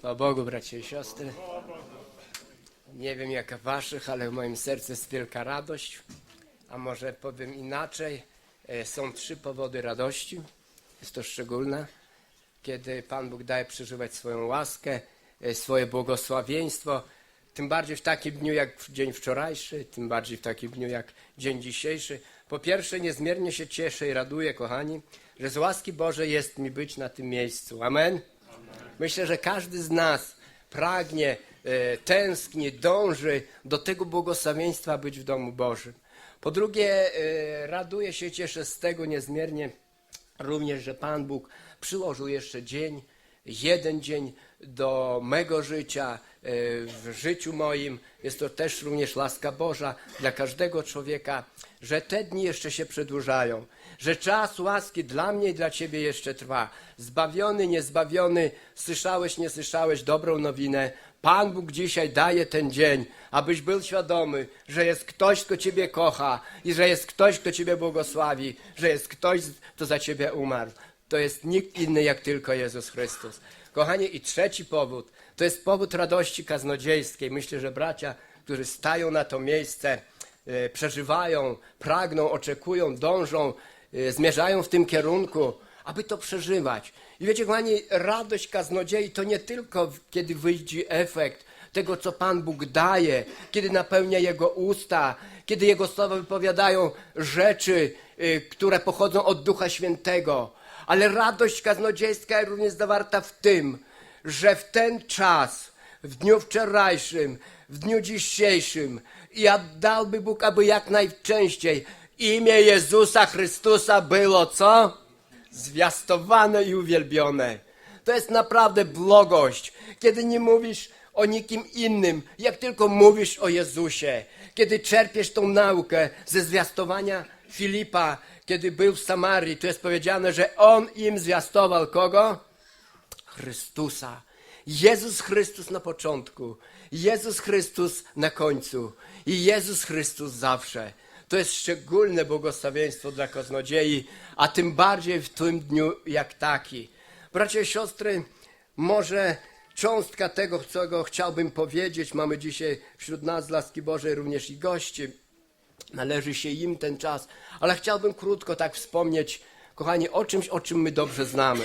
Chwała Bogu, bracia i siostry. Nie wiem jak waszych, ale w moim sercu jest wielka radość. A może powiem inaczej. E, Są trzy powody radości. Jest to szczególna. Kiedy Pan Bóg daje przeżywać swoją łaskę, e, swoje błogosławieństwo. Tym bardziej w takim dniu jak dzień wczorajszy, tym bardziej w takim dniu jak dzień dzisiejszy. Po pierwsze, niezmiernie się cieszę i raduję, kochani, że z łaski Bożej jest mi być na tym miejscu. Amen. Myślę, że każdy z nas pragnie, e, tęskni, dąży do tego błogosławieństwa być w domu Bożym. Po drugie, e, raduję się, cieszę z tego niezmiernie również, że Pan Bóg przyłożył jeszcze dzień, jeden dzień do mego życia, e, w życiu moim. Jest to też również łaska Boża dla każdego człowieka, że te dni jeszcze się przedłużają, że czas łaski dla mnie i dla Ciebie jeszcze trwa. Zbawiony, niezbawiony, słyszałeś, nie słyszałeś dobrą nowinę. Pan Bóg dzisiaj daje ten dzień, abyś był świadomy, że jest ktoś, kto Ciebie kocha i że jest ktoś, kto Ciebie błogosławi, że jest ktoś, kto za Ciebie umarł. To jest nikt inny jak tylko Jezus Chrystus. Kochani, i trzeci powód, to jest powód radości kaznodziejskiej. Myślę, że bracia, którzy stają na to miejsce, e, przeżywają, pragną, oczekują, dążą, e, zmierzają w tym kierunku, aby to przeżywać. I wiecie, kochani, radość kaznodziei to nie tylko kiedy wyjdzie efekt tego, co Pan Bóg daje, kiedy napełnia Jego usta, kiedy Jego słowa wypowiadają rzeczy, y, które pochodzą od Ducha Świętego. Ale radość kaznodziejska jest również zawarta w tym, że w ten czas, w dniu wczorajszym, w dniu dzisiejszym, ja dałby Bóg, aby jak najczęściej imię Jezusa Chrystusa było co? Zwiastowane i uwielbione. To jest naprawdę blogość, kiedy nie mówisz o nikim innym, jak tylko mówisz o Jezusie. Kiedy czerpiesz tą naukę ze zwiastowania Filipa, kiedy był w Samarii, tu jest powiedziane, że on im zwiastował kogo? Chrystusa. Jezus Chrystus na początku, Jezus Chrystus na końcu i Jezus Chrystus zawsze. To jest szczególne błogosławieństwo dla kaznodziei, a tym bardziej w tym dniu jak taki. Bracia i siostry, może cząstka tego, co chciałbym powiedzieć, mamy dzisiaj wśród nas laski Bożej również i gości. Należy się im ten czas, ale chciałbym krótko tak wspomnieć, kochani, o czymś, o czym my dobrze znamy.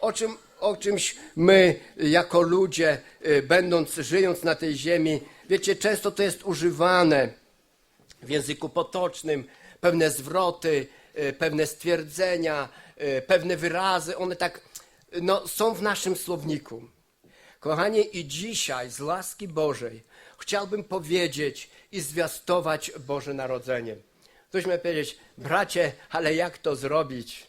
O, czym, o czymś my, jako ludzie, y, będąc, żyjąc na tej ziemi, wiecie, często to jest używane w języku potocznym, pewne zwroty, y, pewne stwierdzenia, y, pewne wyrazy, one tak no, są w naszym słowniku. Kochani, i dzisiaj z łaski Bożej chciałbym powiedzieć i zwiastować Boże Narodzenie. Ktoś miał powiedzieć, bracie, ale jak to zrobić?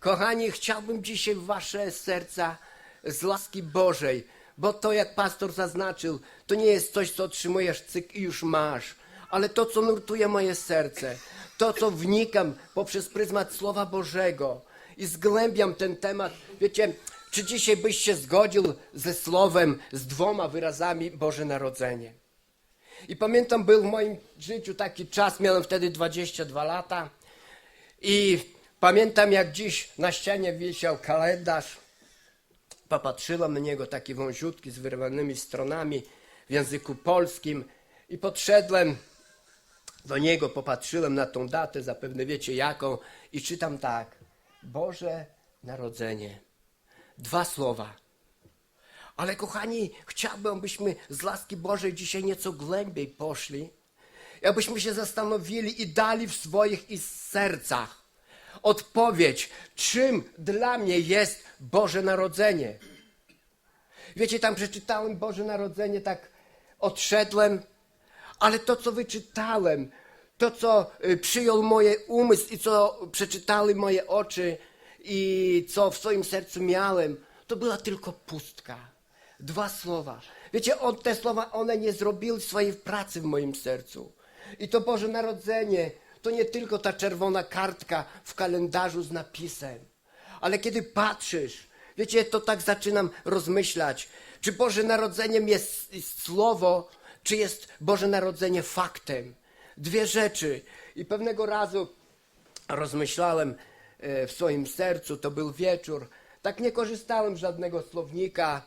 Kochani, chciałbym dzisiaj wasze serca z łaski Bożej, bo to, jak pastor zaznaczył, to nie jest coś, co otrzymujesz cyk i już masz, ale to, co nurtuje moje serce, to, co wnikam poprzez pryzmat Słowa Bożego i zgłębiam ten temat. Wiecie, czy dzisiaj byś się zgodził ze słowem, z dwoma wyrazami Boże Narodzenie? I pamiętam, był w moim życiu taki czas, miałem wtedy 22 lata i pamiętam, jak dziś na ścianie wisiał kalendarz. Popatrzyłem na niego, taki wąziutki z wyrwanymi stronami w języku polskim i podszedłem do niego, popatrzyłem na tą datę, zapewne wiecie jaką i czytam tak. Boże Narodzenie. Dwa słowa. Ale kochani, chciałbym, abyśmy z łaski Bożej dzisiaj nieco głębiej poszli, abyśmy się zastanowili i dali w swoich i sercach odpowiedź, czym dla mnie jest Boże Narodzenie. Wiecie, tam przeczytałem Boże Narodzenie, tak odszedłem, ale to, co wyczytałem, to, co y, przyjął moje umysł i co przeczytały moje oczy i co w swoim sercu miałem, to była tylko pustka. Dwa słowa. Wiecie, on, te słowa, one nie zrobiły swojej pracy w moim sercu. I to Boże Narodzenie to nie tylko ta czerwona kartka w kalendarzu z napisem, ale kiedy patrzysz, wiecie, to tak zaczynam rozmyślać, czy Boże Narodzeniem jest słowo, czy jest Boże Narodzenie faktem. Dwie rzeczy. I pewnego razu rozmyślałem e, w swoim sercu, to był wieczór, tak nie korzystałem z żadnego słownika,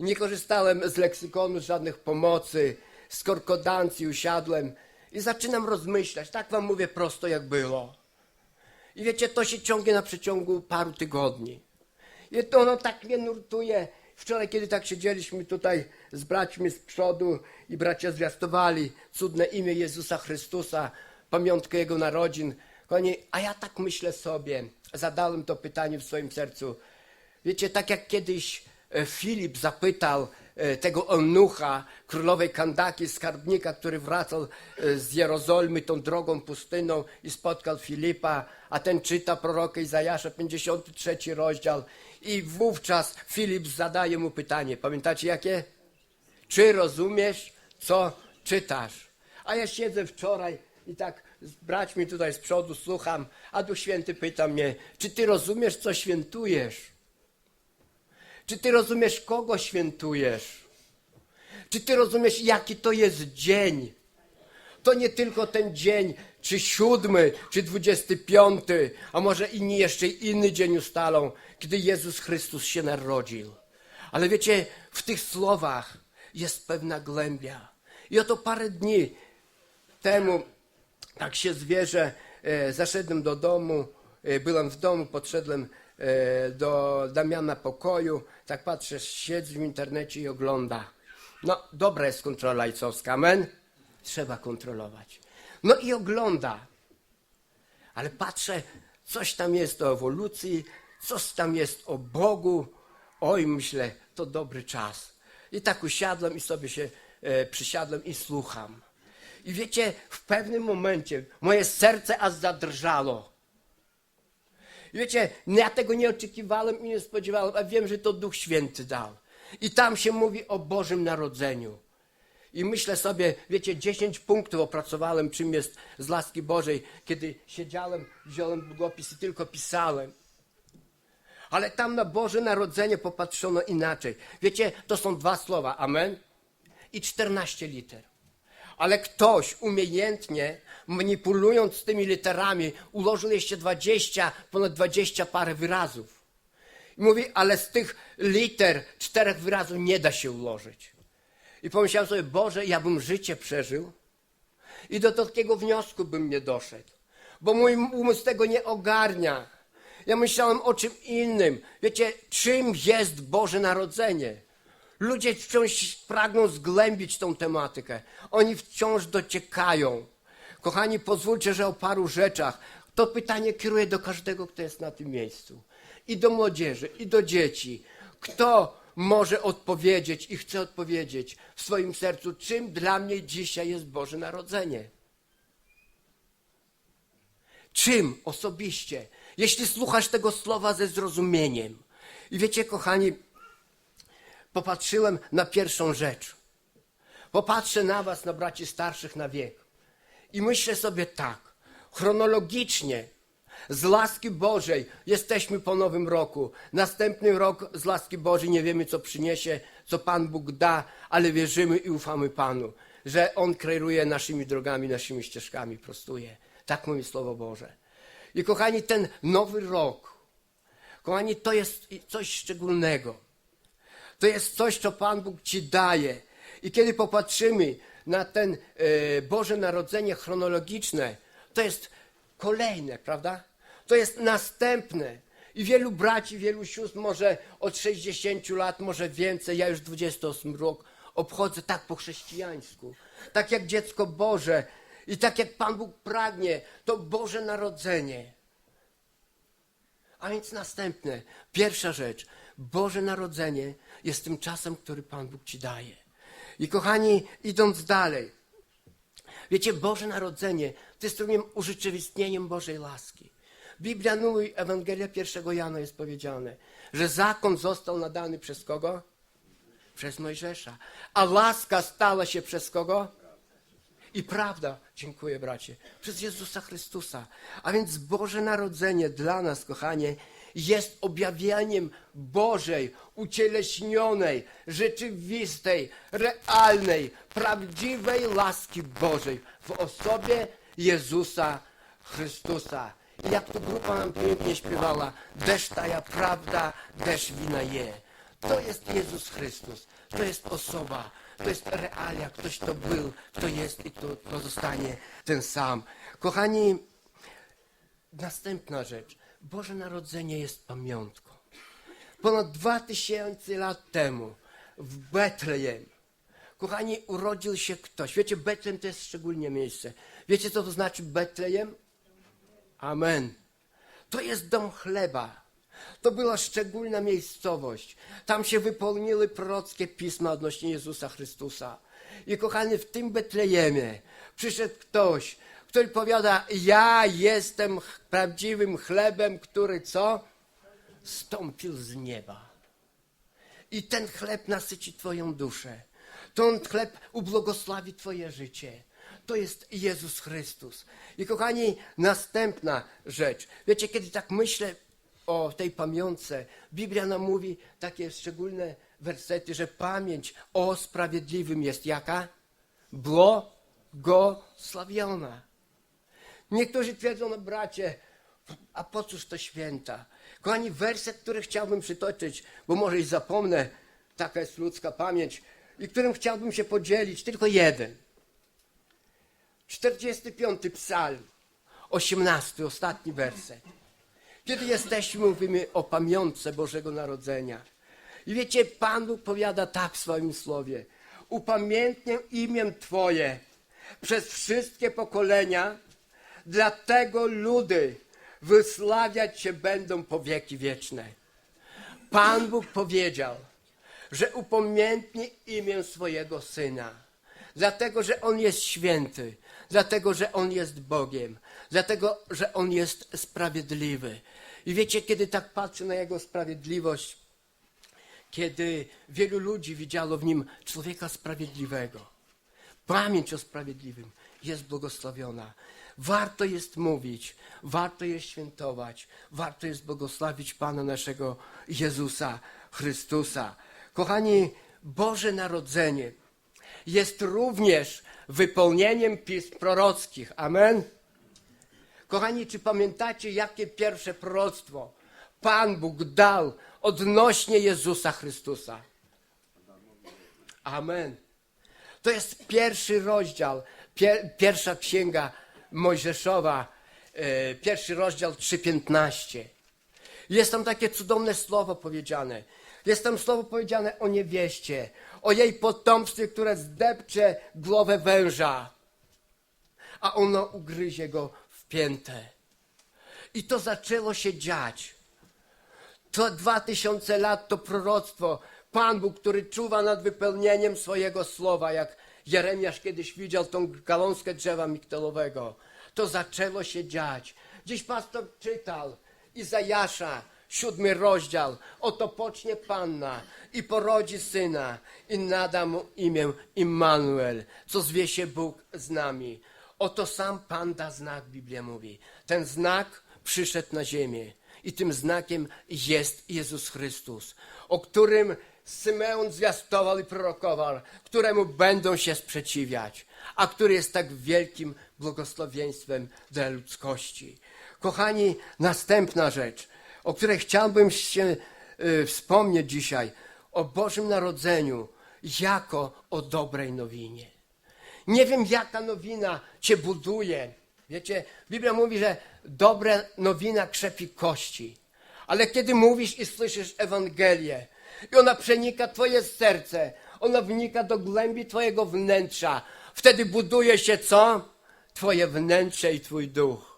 Nie korzystałem z leksykonu, z żadnych pomocy, z korkodancji usiadłem i zaczynam rozmyślać. Tak wam mówię prosto, jak było. I wiecie, to się ciągnie na przeciągu paru tygodni. I to ono tak mnie nurtuje. Wczoraj, kiedy tak siedzieliśmy tutaj z braćmi z przodu i bracia zwiastowali cudne imię Jezusa Chrystusa, pamiątkę Jego narodzin. Kochani, a ja tak myślę sobie, zadałem to pytanie w swoim sercu. Wiecie, tak jak kiedyś Filip zapytał e, tego Eunucha, królowej Kandaki, skarbnika, który wracał e, z Jerozolimy tą drogą pustyną i spotkał Filipa, a ten czyta proroka Izajasza, 53 rozdział. I wówczas Filip zadaje mu pytanie. Pamiętacie jakie? Czy rozumiesz, co czytasz? A ja siedzę wczoraj i tak z braćmi tutaj z przodu słucham, a Duch Święty pyta mnie, czy ty rozumiesz, co świętujesz? Czy ty rozumiesz, kogo świętujesz? Czy ty rozumiesz, jaki to jest dzień? To nie tylko ten dzień, czy siódmy, czy dwudziesty piąty, a może inni jeszcze inny dzień ustalą, kiedy Jezus Chrystus się narodził. Ale wiecie, w tych słowach jest pewna głębia. I oto parę dni temu, tak się zwierzę, e, zaszedłem do domu, e, byłem w domu, podszedłem do Damiana pokoju, tak patrzę, siedzi w internecie i ogląda. No, dobra jest kontrola ojcowska, amen? Trzeba kontrolować. No i ogląda. Ale patrzę, coś tam jest o ewolucji, coś tam jest o Bogu. Oj, myślę, to dobry czas. I tak usiadłem i sobie się e, przysiadłem i słucham. I wiecie, w pewnym momencie moje serce aż zadrżało. Wiecie, ja tego nie oczekiwałem i nie spodziewałem, a wiem, że to Duch Święty dał. I tam się mówi o Bożym Narodzeniu. I myślę sobie, wiecie, 10 punktów opracowałem, czym jest z łaski Bożej, kiedy siedziałem, wziąłem długopis i tylko pisałem. Ale tam na Boże Narodzenie popatrzono inaczej. Wiecie, to są dwa słowa, amen i 14 liter. Ale ktoś umiejętnie, manipulując tymi literami, ułożył jeszcze 20, ponad 20 parę wyrazów. I mówi, ale z tych liter czterech wyrazów nie da się ułożyć. I pomyślałem sobie, Boże, ja bym życie przeżył i do takiego wniosku bym nie doszedł, bo mój umysł tego nie ogarnia. Ja myślałem o czym innym. Wiecie, czym jest Boże Narodzenie? Ludzie wciąż pragną zgłębić tą tematykę. Oni wciąż dociekają. Kochani, pozwólcie, że o paru rzeczach. To pytanie kieruję do każdego, kto jest na tym miejscu. I do młodzieży, i do dzieci. Kto może odpowiedzieć i chce odpowiedzieć w swoim sercu, czym dla mnie dzisiaj jest Boże Narodzenie? Czym osobiście? Jeśli słuchasz tego słowa ze zrozumieniem. I wiecie, kochani, popatrzyłem na pierwszą rzecz. Popatrzę na was, na braci starszych na wiek. I myślę sobie tak, chronologicznie, z łaski Bożej jesteśmy po nowym roku. Następny rok z łaski Bożej nie wiemy, co przyniesie, co Pan Bóg da, ale wierzymy i ufamy Panu, że On kieruje naszymi drogami, naszymi ścieżkami, prostuje. Tak mówi Słowo Boże. I kochani, ten nowy rok, kochani, to jest coś szczególnego. To jest coś, co Pan Bóg ci daje. I kiedy popatrzymy na ten e, Boże Narodzenie chronologiczne, to jest kolejne, prawda? To jest następne. I wielu braci, wielu sióstr, może od 60 lat, może więcej, ja już 28 rok obchodzę tak po chrześcijańsku. Tak jak dziecko Boże i tak jak Pan Bóg pragnie, to Boże Narodzenie. A więc następne, pierwsza rzecz. Boże Narodzenie jest tym czasem, który Pan Bóg ci daje. I kochani, idąc dalej, wiecie, Boże Narodzenie to jest również urzeczywistnieniem Bożej łaski. Biblia mówi, Ewangelia 1 Jana jest powiedziane, że zakon został nadany przez kogo? Przez Mojżesza. A łaska stała się przez kogo? I prawda, dziękuję bracie, przez Jezusa Chrystusa. A więc Boże Narodzenie dla nas, kochanie, jest objawieniem Bożej, ucieleśnionej, rzeczywistej, realnej, prawdziwej łaski Bożej w osobie Jezusa Chrystusa. I jak to grupa nam pięknie śpiewała, deszcz taja prawda, deszcz wina je. To jest Jezus Chrystus. to jest osoba, to jest realia, ktoś to był, kto jest i to pozostanie ten sam. Kochani, następna rzecz. Boże Narodzenie jest pamiątką. Ponad dwa tysiące lat temu w Betlejem, kochani, urodził się ktoś. Wiecie, Betlejem to jest szczególnie miejsce. Wiecie, co to znaczy Betlejem? Amen. To jest dom chleba. To była szczególna miejscowość. Tam się wypełniły prorockie pisma odnośnie Jezusa Chrystusa. I kochani, w tym Betlejemie przyszedł ktoś, który powiada, ja jestem prawdziwym chlebem, który co? Stąpił z nieba. I ten chleb nasyci Twoją duszę. Ten chleb ubłogosławi Twoje życie. To jest Jezus Chrystus. I kochani, następna rzecz. Wiecie, kiedy tak myślę o tej pamiątce, Biblia nam mówi takie szczególne wersety, że pamięć o sprawiedliwym jest jaka? Błogosławiona. Niektórzy twierdzą, no bracie, a po cóż to święta? Kochani, werset, który chciałbym przytoczyć, bo może i zapomnę, taka jest ludzka pamięć, i którym chciałbym się podzielić, tylko jeden. 45 psalm, 18, ostatni werset. Kiedy jesteśmy, mówimy o pamiątce Bożego Narodzenia. I wiecie, Pan powiada tak w swoim słowie. Upamiętnię imię Twoje przez wszystkie pokolenia, dlatego ludy wysławiać Cię będą po wieki wieczne. Pan Bóg powiedział, że upamiętni imię swojego Syna, dlatego, że On jest święty, dlatego, że On jest Bogiem, dlatego, że On jest sprawiedliwy. I wiecie, kiedy tak patrzę na Jego sprawiedliwość, kiedy wielu ludzi widziało w Nim człowieka sprawiedliwego, pamięć o sprawiedliwym jest błogosławiona. Warto jest mówić, warto jest świętować, warto jest błogosławić Pana naszego Jezusa Chrystusa. Kochani, Boże Narodzenie jest również wypełnieniem pism prorockich. Amen. Kochani, czy pamiętacie, jakie pierwsze proroctwo Pan Bóg dał odnośnie Jezusa Chrystusa? Amen. To jest pierwszy rozdział, pier, pierwsza księga Mojżeszowa, e, pierwszy rozdział 3:15. Jest tam takie cudowne słowo powiedziane. Jest tam słowo powiedziane o niewieście, o jej potomstwie, które zdepcze głowę węża, a ono ugryzie go w piętę. I to zaczęło się dziać. To dwa tysiące lat to proroctwo. Pan Bóg, który czuwa nad wypełnieniem swojego słowa, jak Jeremiasz kiedyś widział tą gałązkę drzewa migdalowego. To zaczęło się dziać. Dziś pastor czytał Izajasza, siódmy rozdział. Oto pocznie Panna i porodzi syna i nada mu imię Immanuel, co zwie się Bóg z nami. Oto sam Pan da znak, Biblia mówi. Ten znak przyszedł na ziemię. I tym znakiem jest Jezus Chrystus, o którym Symeon zwiastował i prorokował, któremu będą się sprzeciwiać, a który jest tak wielkim błogosławieństwem dla ludzkości. Kochani, następna rzecz, o której chciałbym się y, wspomnieć dzisiaj, o Bożym Narodzeniu jako o dobrej nowinie. Nie wiem, jaka nowina cię buduje. Wiecie, Biblia mówi, że dobra nowina krzepi kości. Ale kiedy mówisz i słyszysz Ewangelię i ona przenika twoje serce, ona wnika do głębi twojego wnętrza, wtedy buduje się co? Twoje wnętrze i twój duch.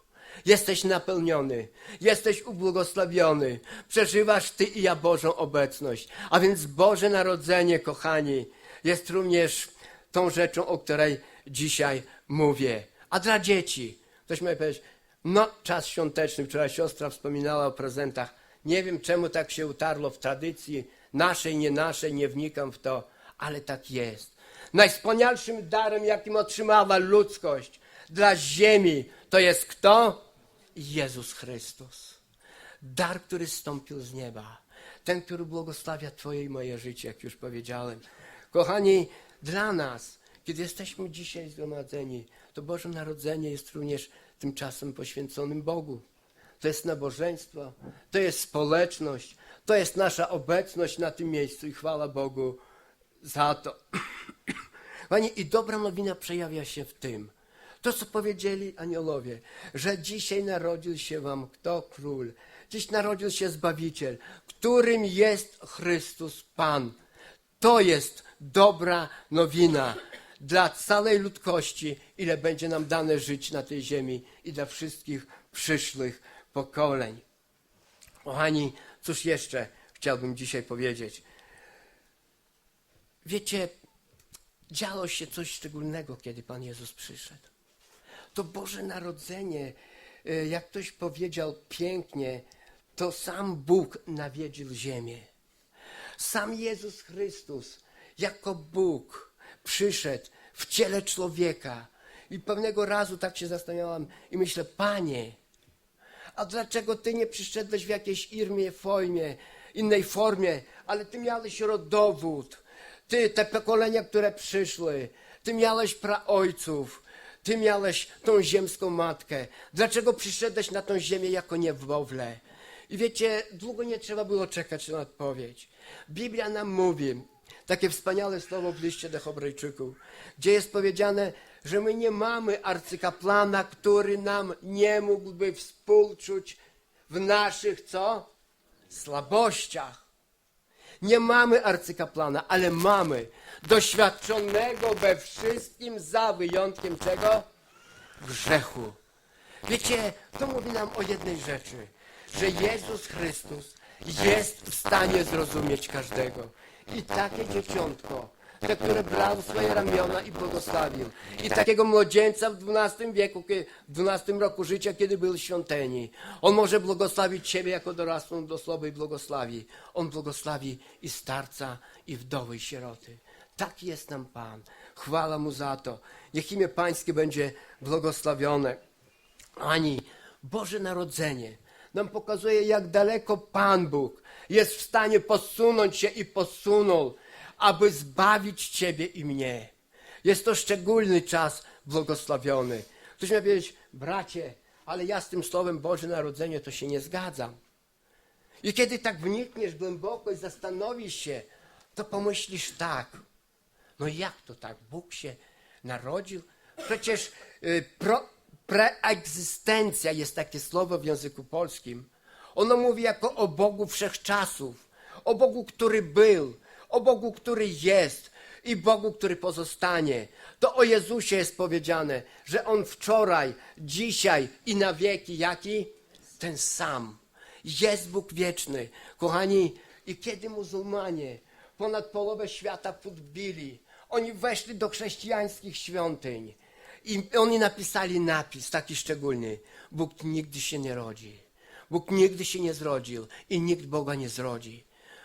Jesteś napełniony, jesteś ubłogosławiony, przeżywasz Ty i ja Bożą obecność. A więc Boże Narodzenie, kochani, jest również tą rzeczą, o której dzisiaj mówię. A dla dzieci, ktoś może powiedzieć, no czas świąteczny, wczoraj siostra wspominała o prezentach. Nie wiem, czemu tak się utarło w tradycji naszej, nie naszej, nie wnikam w to, ale tak jest. Najwspanialszym darem, jakim otrzymała ludzkość dla ziemi, to jest kto? Jezus Chrystus. Dar, który stąpił z nieba. Ten, który błogosławia Twoje i moje życie, jak już powiedziałem. Kochani, dla nas, kiedy jesteśmy dzisiaj zgromadzeni, to Boże Narodzenie jest również tym czasem poświęconym Bogu. To jest nabożeństwo, to jest społeczność, to jest nasza obecność na tym miejscu i chwała Bogu za to. Panie, i dobra nowina przejawia się w tym, to co powiedzieli aniołowie, że dzisiaj narodził się wam kto król, dziś narodził się Zbawiciel, którym jest Chrystus Pan. To jest dobra nowina dla całej ludzkości, ile będzie nam dane żyć na tej ziemi i dla wszystkich przyszłych pokoleń. Kochani, cóż jeszcze chciałbym dzisiaj powiedzieć? Wiecie, działo się coś szczególnego, kiedy Pan Jezus przyszedł. To Boże Narodzenie, e, jak ktoś powiedział pięknie, to sam Bóg nawiedził ziemię. Sam Jezus Chrystus, jako Bóg, przyszedł w ciele człowieka. I pewnego razu tak się zastanawiałam i myślę, Panie, a dlaczego Ty nie przyszedłeś w jakiejś irmie, formie, innej formie, ale Ty miałeś rodowód, Ty, te pokolenia, które przyszły, Ty miałeś praojców, Ty miałeś tą ziemską matkę. Dlaczego przyszedłeś na tą ziemię jako niewowlę? I wiecie, długo nie trzeba było czekać na odpowiedź. Biblia nam mówi, takie wspaniałe słowo w liście do Hebrajczyków, gdzie jest powiedziane, że my nie mamy arcykaplana, który nam nie mógłby współczuć w naszych, co? Słabościach. Nie mamy arcykaplana, ale mamy doświadczonego we wszystkim za wyjątkiem czego? Grzechu. Wiecie, to mówi nam o jednej rzeczy, że Jezus Chrystus jest w stanie zrozumieć każdego. I takie dzieciątko, te, które brał w swoje ramiona i błogosławił. I takiego młodzieńca w XII wieku, w XII roku życia, kiedy był w świątyni. On może błogosławić siebie jako dorosłą do i błogosławi. On błogosławi i starca, i wdowy, i sieroty. Tak jest nam Pan. Chwała Mu za to. Niech imię Pańskie będzie błogosławione. Ani Boże Narodzenie nam pokazuje, jak daleko Pan Bóg jest w stanie posunąć się i posunął, aby zbawić Ciebie i mnie. Jest to szczególny czas błogosławiony. Ktoś miał powiedzieć, bracie, ale ja z tym słowem Boże Narodzenie to się nie zgadzam. I kiedy tak wnikniesz głęboko i zastanowisz się, to pomyślisz tak. No jak to tak? Bóg się narodził? Przecież y, pro, preegzystencja jest takie słowo w języku polskim. Ono mówi jako o Bogu wszechczasów, o Bogu, który był, o Bogu, który jest i Bogu, który pozostanie. To o Jezusie jest powiedziane, że On wczoraj, dzisiaj i na wieki, jaki? Ten sam. Jest Bóg wieczny. Kochani, i kiedy muzułmanie ponad połowę świata podbili, oni weszli do chrześcijańskich świątyń i oni napisali napis taki szczególny. Bóg nigdy się nie rodzi. Bóg nigdy się nie zrodził i nikt Boga nie zrodzi.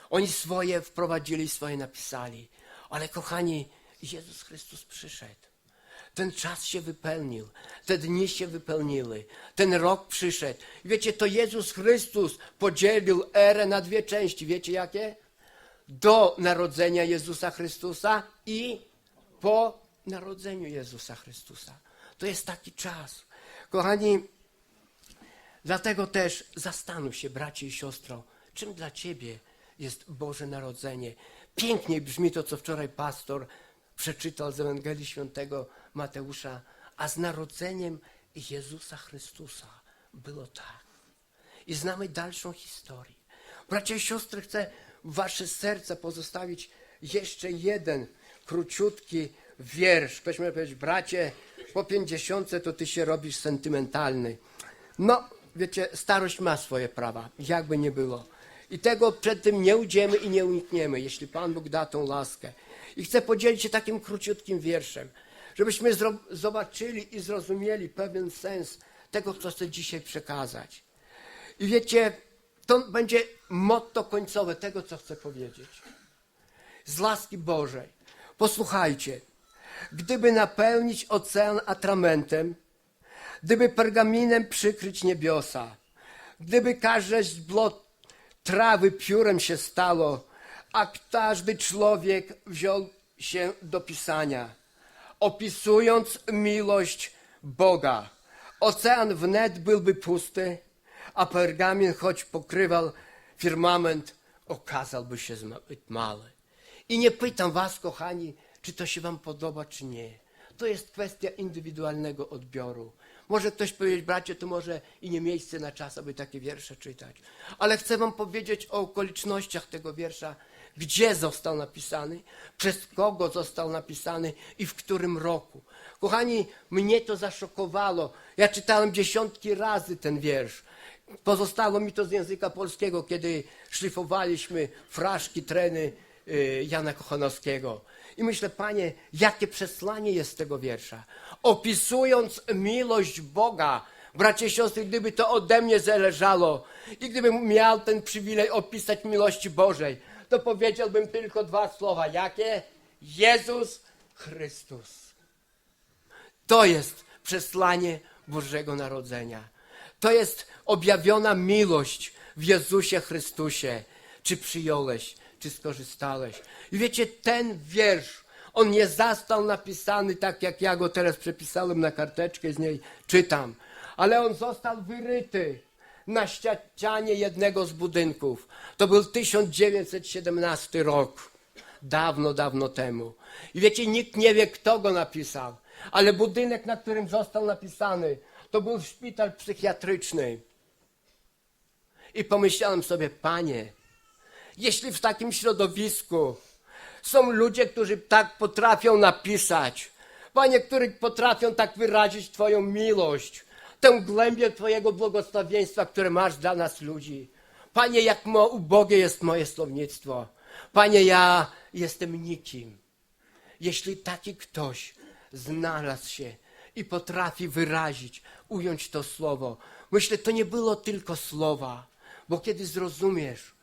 Oni swoje wprowadzili, swoje napisali. Ale kochani, Jezus Chrystus przyszedł. Ten czas się wypełnił, te dni się wypełniły, ten rok przyszedł. Wiecie, to Jezus Chrystus podzielił erę na dwie części. Wiecie jakie? Do narodzenia Jezusa Chrystusa i po narodzeniu Jezusa Chrystusa. To jest taki czas. Kochani, dlatego też zastanów się, bracie i siostro, czym dla ciebie jest Boże Narodzenie. Piękniej brzmi to, co wczoraj pastor przeczytał z Ewangelii Świętego Mateusza, a z narodzeniem Jezusa Chrystusa było tak. I znamy dalszą historię. Bracia i siostry, chcę wasze serce pozostawić jeszcze jeden króciutki wiersz. Ktoś może powiedzieć, bracie, po pięćdziesiątce to ty się robisz sentymentalny. No, wiecie, starość ma swoje prawa, jakby nie było. I tego przed tym nie ujdziemy i nie unikniemy, jeśli Pan Bóg da tą laskę. I chcę podzielić się takim króciutkim wierszem, żebyśmy zobaczyli i zrozumieli pewien sens tego, co chcę dzisiaj przekazać. I wiecie, to będzie motto końcowe tego, co chcę powiedzieć. Z łaski Bożej. Posłuchajcie. Gdyby napełnić ocean atramentem, gdyby pergaminem przykryć niebiosa, gdyby każde źdźbło trawy piórem się stało, a każdy człowiek wziął się do pisania, opisując miłość Boga. Ocean wnet byłby pusty, a pergamin, choć pokrywał firmament, okazałby się zbyt mały. I nie pytam was, kochani, czy to się wam podoba, czy nie. To jest kwestia indywidualnego odbioru. Może ktoś powiedzieć, bracie, to może i nie miejsce na czas, aby takie wiersze czytać. Ale chcę wam powiedzieć o okolicznościach tego wiersza, gdzie został napisany, przez kogo został napisany i w którym roku. Kochani, mnie to zaszokowało. Ja czytałem dziesiątki razy ten wiersz. Pozostało mi to z języka polskiego, kiedy szlifowaliśmy fraszki, treny y, Jana Kochanowskiego. I myślę, panie, jakie przesłanie jest tego wiersza. Opisując miłość Boga, bracie siostry, gdyby to ode mnie zależało i gdybym miał ten przywilej opisać miłości Bożej, to powiedziałbym tylko dwa słowa. Jakie? Jezus Chrystus. To jest przesłanie Bożego Narodzenia. To jest objawiona miłość w Jezusie Chrystusie. Czy przyjąłeś, czy skorzystałeś. I wiecie, ten wiersz, on nie został napisany tak, jak ja go teraz przepisałem na karteczkę, z niej czytam, ale on został wyryty na ścianie jednego z budynków. To był 1917 rok. Dawno, dawno temu. I wiecie, nikt nie wie, kto go napisał, ale budynek, na którym został napisany, to był szpital psychiatryczny. I pomyślałem sobie, panie, jeśli w takim środowisku są ludzie, którzy tak potrafią napisać, panie, którzy potrafią tak wyrazić Twoją miłość, tę głębię Twojego błogosławieństwa, które masz dla nas ludzi. Panie, jak mo ubogie jest moje słownictwo. Panie, ja jestem nikim. Jeśli taki ktoś znalazł się i potrafi wyrazić, ująć to słowo, myślę, to nie było tylko słowa, bo kiedy zrozumiesz,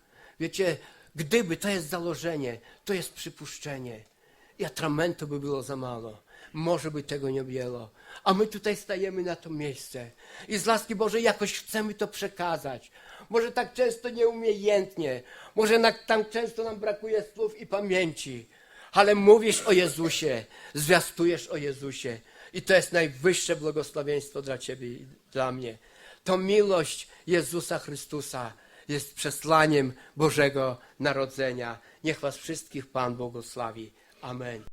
wiecie, gdyby to jest założenie, to jest przypuszczenie, i atramentu by było za mało. Może by tego nie było. A my tutaj stajemy na to miejsce. I z łaski Bożej jakoś chcemy to przekazać. Może tak często nieumiejętnie. Może na, tam często nam brakuje słów i pamięci. Ale mówisz o Jezusie, zwiastujesz o Jezusie. I to jest najwyższe błogosławieństwo dla Ciebie i dla mnie. To miłość Jezusa Chrystusa jest przesłaniem Bożego Narodzenia. Niech Was wszystkich Pan błogosławi. Amen.